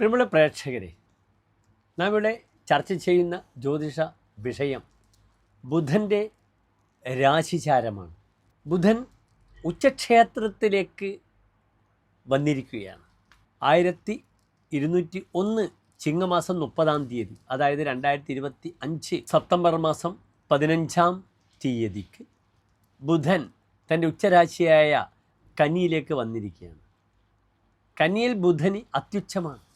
പ്രിയമുള്ള പ്രേക്ഷകരെ നാം ഇവിടെ ചർച്ച ചെയ്യുന്ന ജ്യോതിഷ വിഷയം ബുധന്റെ രാശിചാരമാണ്. ബുധൻ ഉച്ചക്ഷേത്രത്തിലേക്ക് വന്നിരിക്കുകയാണ്. ആയിരത്തി ഇരുന്നൂറ്റി ഒന്ന് ചിങ്ങമാസം മുപ്പതാം തീയതി അതായത് രണ്ടായിരത്തി ഇരുപത്തി അഞ്ച് സെപ്റ്റംബർ മാസം പതിനഞ്ചാം തീയതിക്ക് ബുധൻ തന്റെ ഉച്ചരാശിയായ കന്നിയിലേക്ക് വന്നിരിക്കുകയാണ്. കന്നിയിൽ ബുധന് അത്യുച്ഛമാണ്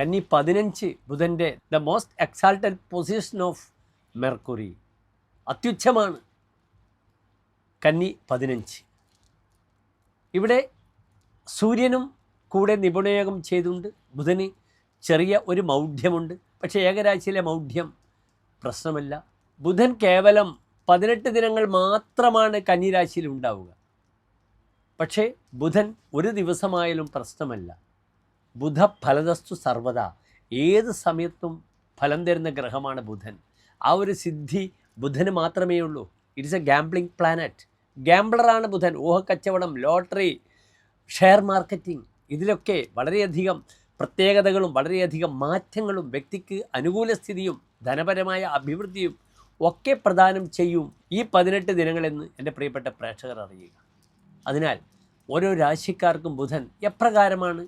കന്നി പതിനഞ്ച് ബുധന്റെ the most exalted position of Mercury. അത്യുച്ഛമാണ് കന്നി പതിനഞ്ച്. ഇവിടെ സൂര്യനും കൂടെ നിപുണയോഗം ചെയ്തുകൊണ്ട് ബുധന് ചെറിയ ഒരു മൗഢ്യമുണ്ട്. പക്ഷേ ഏകരാശിയിലെ മൗഢ്യം പ്രശ്നമല്ല. ബുധൻ കേവലം പതിനെട്ട് ദിനങ്ങൾ മാത്രമാണ് കന്നിരാശിയിൽ ഉണ്ടാവുക. പക്ഷേ ബുധൻ ഒരു ദിവസമായാലും പ്രശ്നമല്ല. ബുധ ഫലദസ്തു സർവത ഏത് സമയത്തും ഫലം തരുന്ന ഗ്രഹമാണ് ബുധൻ. ആ ഒരു സിദ്ധി ബുധന് മാത്രമേ ഉള്ളൂ ഇറ്റ്സ് എ ഗാംബ്ലിംഗ് പ്ലാനറ്റ് ഗാംബ്ലറാണ് ബുധൻ. ഊഹക്കച്ചവടം ലോട്ടറി ഷെയർ മാർക്കറ്റിംഗ് ഇതിലൊക്കെ വളരെയധികം പ്രത്യേകതകളും വളരെയധികം മാറ്റങ്ങളും വ്യക്തിക്ക് അനുകൂല സ്ഥിതിയും ധനപരമായ അഭിവൃദ്ധിയും ഒക്കെ പ്രദാനം ചെയ്യും ഈ പതിനെട്ട് ദിനങ്ങളെന്ന് എന്റെ പ്രിയപ്പെട്ട പ്രേക്ഷകർ അറിയുക. അതിനാൽ ഓരോ രാശിക്കാർക്കും ബുധൻ എപ്രകാരമാണ്?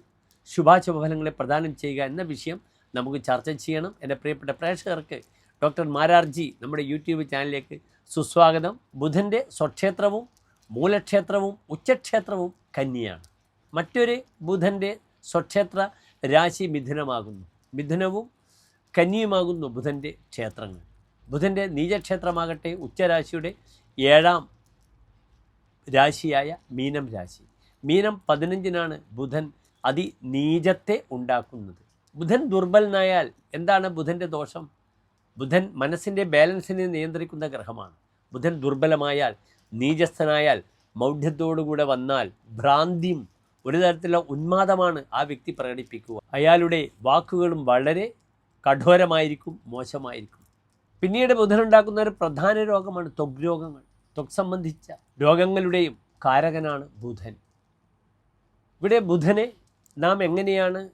ശുഭാശുഭഫലങ്ങളെ പ്രദാനം ചെയ്യുക എന്ന വിഷയം നമുക്ക് ചർച്ച ചെയ്യണം. എന്റെ പ്രിയപ്പെട്ട പ്രേക്ഷകർക്ക് ഡോക്ടർ മാരാർജി നമ്മുടെ യൂട്യൂബ് ചാനലിലേക്ക് സുസ്വാഗതം. ബുധന്റെ സ്വക്ഷേത്രവും മൂലക്ഷേത്രവും ഉച്ചക്ഷേത്രവും കന്യാണ് മറ്റൊരു ബുധന്റെ സ്വക്ഷേത്ര രാശി മിഥുനമാകുന്നു. മിഥുനവും കന്യുമാകുന്നു ബുധന്റെ ക്ഷേത്രങ്ങൾ. ബുധന്റെ നീചക്ഷേത്രമാകട്ടെ ഉച്ചരാശിയുടെ ഏഴാം രാശിയായ മീനം രാശി. മീനം പതിനഞ്ചിനാണ് ബുധൻ അതിനീചത്തെ ഉണ്ടാക്കുന്നത്. ബുധൻ ദുർബലനായാൽ എന്താണ് ബുധന്റെ ദോഷം? ബുധൻ മനസ്സിന്റെ ബാലൻസിനെ നിയന്ത്രിക്കുന്ന ഗ്രഹമാണ്. ബുധൻ ദുർബലമായാൽ നീചസ്ഥനായാൽ മൗഢ്യത്തോടുകൂടെ വന്നാൽ ഭ്രാന്തിയും ഒരു തരത്തിലുള്ള ഉന്മാദമാണ് ആ വ്യക്തി പ്രകടിപ്പിക്കുക. അയാളുടെ വാക്കുകളും വളരെ കഠോരമായിരിക്കും മോശമായിരിക്കും. പിന്നീട് ബുധനുണ്ടാക്കുന്ന ഒരു പ്രധാന രോഗമാണ് ത്വഗ് രോഗങ്ങൾ. ത്വഗ് സംബന്ധിച്ച രോഗങ്ങളുടെയും കാരകനാണ് ബുധൻ. ഇവിടെ ബുധനെ നാം എങ്ങനെയാണ്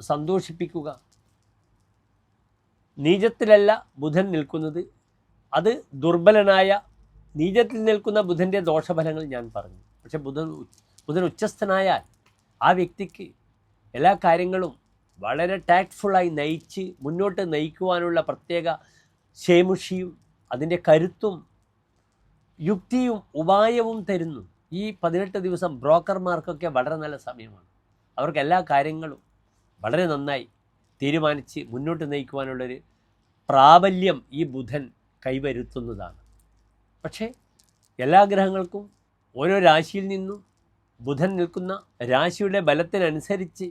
സന്തോഷിപ്പിക്കുക? നീചത്തിലല്ല ബുധൻ നിൽക്കുന്നത്. അത് ദുർബലനായ നീചത്തിൽ നിൽക്കുന്ന ബുധന്റെ ദോഷഫലങ്ങൾ ഞാൻ പറഞ്ഞു. പക്ഷെ ബുധൻ ബുധൻ ഉച്ചസ്ഥനായാൽ ആ വ്യക്തിക്ക് എല്ലാ കാര്യങ്ങളും വളരെ ടാക്ട്ഫുള്ളായി നയിച്ച് മുന്നോട്ട് നയിക്കുവാനുള്ള പ്രത്യേക ശേമുഷിയും അതിന്റെ കരുത്തും യുക്തിയും ഉപായവും തരുന്നു. ഈ പതിനെട്ട് ദിവസം ബ്രോക്കർമാർക്കൊക്കെ വളരെ നല്ല സമയമാണ്. അവർക്ക് എല്ലാ കാര്യങ്ങളും വളരെ നന്നായി തീരുമാനിച്ച് മുന്നോട്ട് നയിക്കുവാനുള്ളൊരു പ്രാബല്യം ഈ ബുധൻ കൈവരുത്തുന്നതാണ്. പക്ഷേ എല്ലാ ഗ്രഹങ്ങൾക്കും ഓരോ രാശിയിൽ നിന്നും ബുധൻ നിൽക്കുന്ന രാശിയുടെ ബലത്തിനനുസരിച്ച്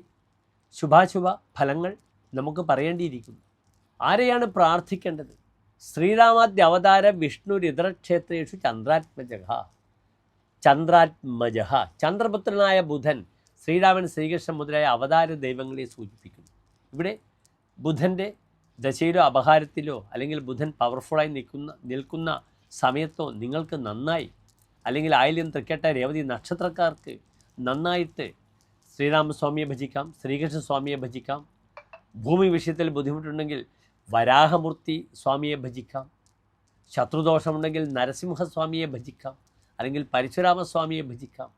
ശുഭാശുഭ ഫലങ്ങൾ നമുക്ക് പറയേണ്ടിയിരിക്കുന്നു. ആരെയാണ് പ്രാർത്ഥിക്കേണ്ടത്? ശ്രീരാമാദ്യ അവതാര വിഷ്ണു രുദ്രക്ഷേത്രേഷു ചന്ദ്രാത്മജഹ. ചന്ദ്രാത്മജഹ. ചന്ദ്രപുത്രനായ ബുധൻ ശ്രീരാമൻ ശ്രീകൃഷ്ണൻ മുതലായ അവതാര ദൈവങ്ങളെ സൂചിപ്പിക്കുന്നു. ഇവിടെ ബുധന്റെ ദശയിലോ അപഹാരത്തിലോ അല്ലെങ്കിൽ ബുധൻ പവർഫുള്ളായി നിൽക്കുന്ന നിൽക്കുന്ന സമയത്തോ നിങ്ങൾക്ക് നന്നായി അല്ലെങ്കിൽ ആയില്യം തൃക്കേട്ട രേവതി നക്ഷത്രക്കാർക്ക് നന്നായിട്ട് ശ്രീരാമസ്വാമിയെ ഭജിക്കാം ശ്രീകൃഷ്ണസ്വാമിയെ ഭജിക്കാം. ഭൂമി വിഷയത്തിൽ ബുദ്ധിമുട്ടുണ്ടെങ്കിൽ വരാഹമൂർത്തി സ്വാമിയെ ഭജിക്കാം. ശത്രുദോഷമുണ്ടെങ്കിൽ നരസിംഹസ്വാമിയെ ഭജിക്കാം. അല്ലെങ്കിൽ പരശുരാമസ്വാമിയെ ഭജിക്കാം.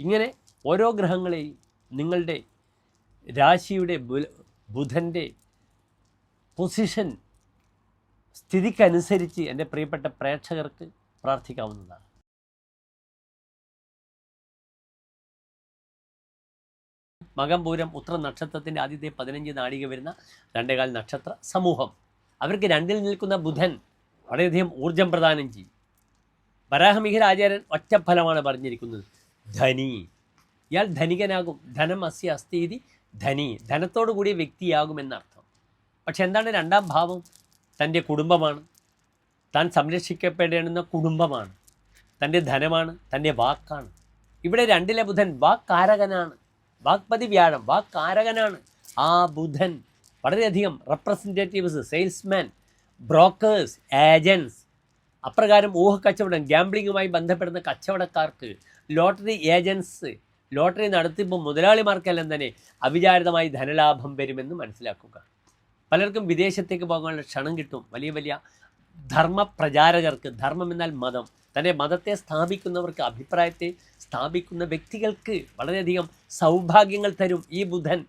ഇങ്ങനെ ഓരോ ഗ്രഹങ്ങളെയും നിങ്ങളുടെ രാശിയുടെ ബുധന്റെ പൊസിഷൻ സ്ഥിതിക്കനുസരിച്ച് എന്റെ പ്രിയപ്പെട്ട പ്രേക്ഷകർക്ക് പ്രാർത്ഥിക്കാവുന്നതാണ്. മകംപൂരം ഉത്ര നക്ഷത്രത്തിന്റെ ആദ്യത്തെ പതിനഞ്ച് നാഴിക വരുന്ന രണ്ടേകാൽ നക്ഷത്ര സമൂഹം. അവർക്ക് രണ്ടിൽ നിൽക്കുന്ന ബുധൻ വളരെയധികം ഊർജം പ്രദാനം ചെയ്യും. വരാഹമിഹിരാചാര്യൻ ഒറ്റഫലമാണ് പറഞ്ഞിരിക്കുന്നത്. ധനി. ഇയാൾ ധനികനാകും. ധനം അസ്യ അസ്ഥീതി ധനി. ധനത്തോടു കൂടിയ വ്യക്തിയാകുമെന്നർത്ഥം. പക്ഷെ എന്താണ് രണ്ടാം ഭാവം? തന്റെ കുടുംബമാണ്. താൻ സംരക്ഷിക്കപ്പെടേണ്ടുന്ന കുടുംബമാണ്. തന്റെ ധനമാണ് തന്റെ വാക്കാണ്. ഇവിടെ രണ്ടിലെ ബുധൻ വാക്കാരകനാണ്. വാക്പതി വ്യാഴം വാക്കാരകനാണ്. ആ ബുധൻ വളരെയധികം റെപ്രസെന്റേറ്റീവ്സ് സെയിൽസ്മാൻ ബ്രോക്കേഴ്സ് ഏജൻസ് അപ്രകാരം ഊഹക്കച്ചവടം ഗ്യാംബ്ലിങ്ങുമായി ബന്ധപ്പെടുന്ന കച്ചവടക്കാർക്ക് ലോട്ടറി ഏജൻസ് ലോട്ടറി നടത്തുമ്പോൾ മുതലാളിമാർക്കെല്ലാം തന്നെ അവിചാരിതമായി ധനലാഭം വരുമെന്ന് മനസ്സിലാക്കുക. പലർക്കും വിദേശത്തേക്ക് പോകാനുള്ള ക്ഷണം കിട്ടും. വലിയ വലിയ ധർമ്മപ്രചാരകർക്ക് ധർമ്മം എന്നാൽ മതം. തന്നെ മതത്തെ സ്ഥാപിക്കുന്നവർക്ക് അഭിപ്രായത്തെ സ്ഥാപിക്കുന്ന വ്യക്തികൾക്ക് വളരെയധികം സൗഭാഗ്യങ്ങൾ തരും ഈ ബുധൻ.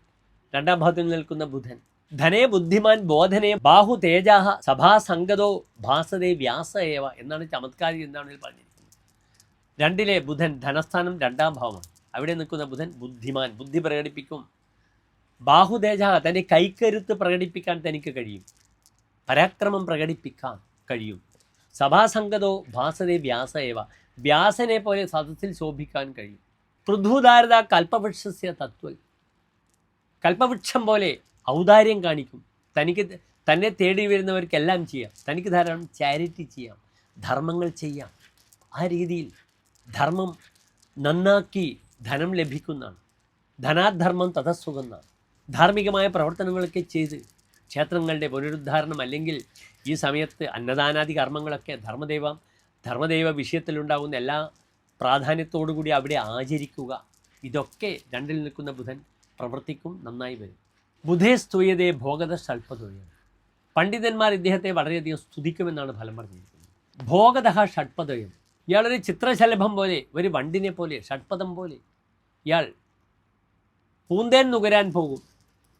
രണ്ടാം ഭാഗത്തിൽ നിൽക്കുന്ന ബുധൻ. ധനേ ബുദ്ധിമാൻ ബോധനേ ബാഹു തേജാഹ സഭാസംഗതോ ഭാസതേ വ്യാസ ഏവ എന്നാണ് ചമത്കാരി ഇതിൽ പറഞ്ഞിരിക്കുന്നത്. രണ്ടിലെ ബുധൻ ധനസ്ഥാനം രണ്ടാം ഭാവമാണ് അവിടെ നിൽക്കുന്ന ബുധൻ ബുദ്ധിമാൻ ബുദ്ധി പ്രകടിപ്പിക്കും. ബാഹുതേജ തന്റെ കൈക്കരുത്ത് പ്രകടിപ്പിക്കാൻ തനിക്ക് കഴിയും. പരാക്രമം പ്രകടിപ്പിക്കാൻ കഴിയും. സഭാസംഗതോ ഭാസതെ വ്യാസ ഏവ വ്യാസനെ പോലെ സദസ്സിൽ ശോഭിക്കാൻ കഴിയും. പൃഥുധാരത കൽപ്പവൃക്ഷസ്യ തത്വ കൽപ്പവൃക്ഷം പോലെ ഔദാര്യം കാണിക്കും. തനിക്ക് തന്നെ തേടി വരുന്നവർക്കെല്ലാം ചെയ്യാം. തനിക്ക് ധാരാളം ചാരിറ്റി ചെയ്യാം. ധർമ്മങ്ങൾ ചെയ്യാം. ആ രീതിയിൽ ധർമ്മം നന്നാക്കി ധനം ലഭിക്കുന്നതാണ് ധനാധർമ്മം തഥസുഖന്നാണ് ധാർമ്മികമായ പ്രവർത്തനങ്ങളൊക്കെ ചെയ്ത് ക്ഷേത്രങ്ങളുടെ പുനരുദ്ധാരണം അല്ലെങ്കിൽ ഈ സമയത്ത് അന്നദാനാദി കർമ്മങ്ങളൊക്കെ ധർമ്മദൈവ ധർമ്മദൈവ വിഷയത്തിലുണ്ടാകുന്ന എല്ലാ പ്രാധാന്യത്തോടു കൂടി അവിടെ ആചരിക്കുക. ഇതൊക്കെ രണ്ടിൽ നിൽക്കുന്ന ബുധൻ പ്രവർത്തിക്കും നന്നായി വരും. ബുധേ സ്തുയതേ ഭോഗത ഷഡ്പതുയാണ് പണ്ഡിതന്മാർ ഇദ്ദേഹത്തെ വളരെയധികം സ്തുതിക്കുമെന്നാണ് ഫലം പറഞ്ഞിരിക്കുന്നത്. ഭോഗത ഷഡ്പദയം. ഇയാളൊരു ചിത്രശലഭം പോലെ ഒരു വണ്ടിനെ പോലെ ഷഡ്പദം പോലെ ഇയാൾ പൂന്തേൻ നുകരാൻ പോകും.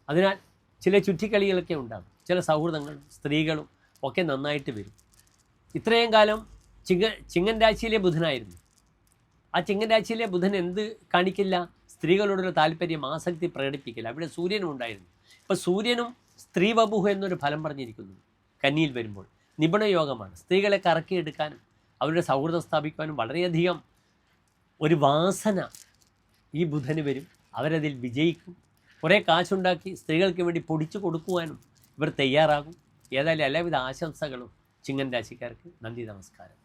അതിനാൽ ചില ചുറ്റിക്കളികളൊക്കെ ഉണ്ടാകും. ചില സൗഹൃദങ്ങളും സ്ത്രീകളും ഒക്കെ നന്നായിട്ട് വരും. ഇത്രയും കാലം ചിങ്ങ ചിങ്ങൻ രാശിയിലെ ബുധനായിരുന്നു. ആ ചിങ്ങൻ രാശിയിലെ ബുധൻ എന്ത് കാണിക്കില്ല? സ്ത്രീകളോടുള്ള താല്പര്യം ആസക്തി പ്രകടിപ്പിക്കില്ല. അവിടെ സൂര്യനും ഉണ്ടായിരുന്നു. ഇപ്പോൾ സൂര്യനും സ്ത്രീ വപുഹ എന്നൊരു ഫലം പറഞ്ഞിരിക്കുന്നു. കന്നിയിൽ വരുമ്പോൾ നിപുണയോഗമാണ് സ്ത്രീകളെ കറക്കിയെടുക്കാനും അവരുടെ സൗഹൃദം സ്ഥാപിക്കാനും വളരെയധികം ഒരു വാസന ഈ ബുധന് വരും. അവരതിൽ വിജയിക്കും. കുറേ കാശുണ്ടാക്കി സ്ത്രീകൾക്ക് വേണ്ടി പൊടിച്ചു കൊടുക്കുവാനും ഇവർ തയ്യാറാകും. ഏതായാലും എല്ലാവിധ ആശംസകളും ചിങ്ങൻ രാശിക്കാർക്ക് നന്ദി നമസ്കാരം.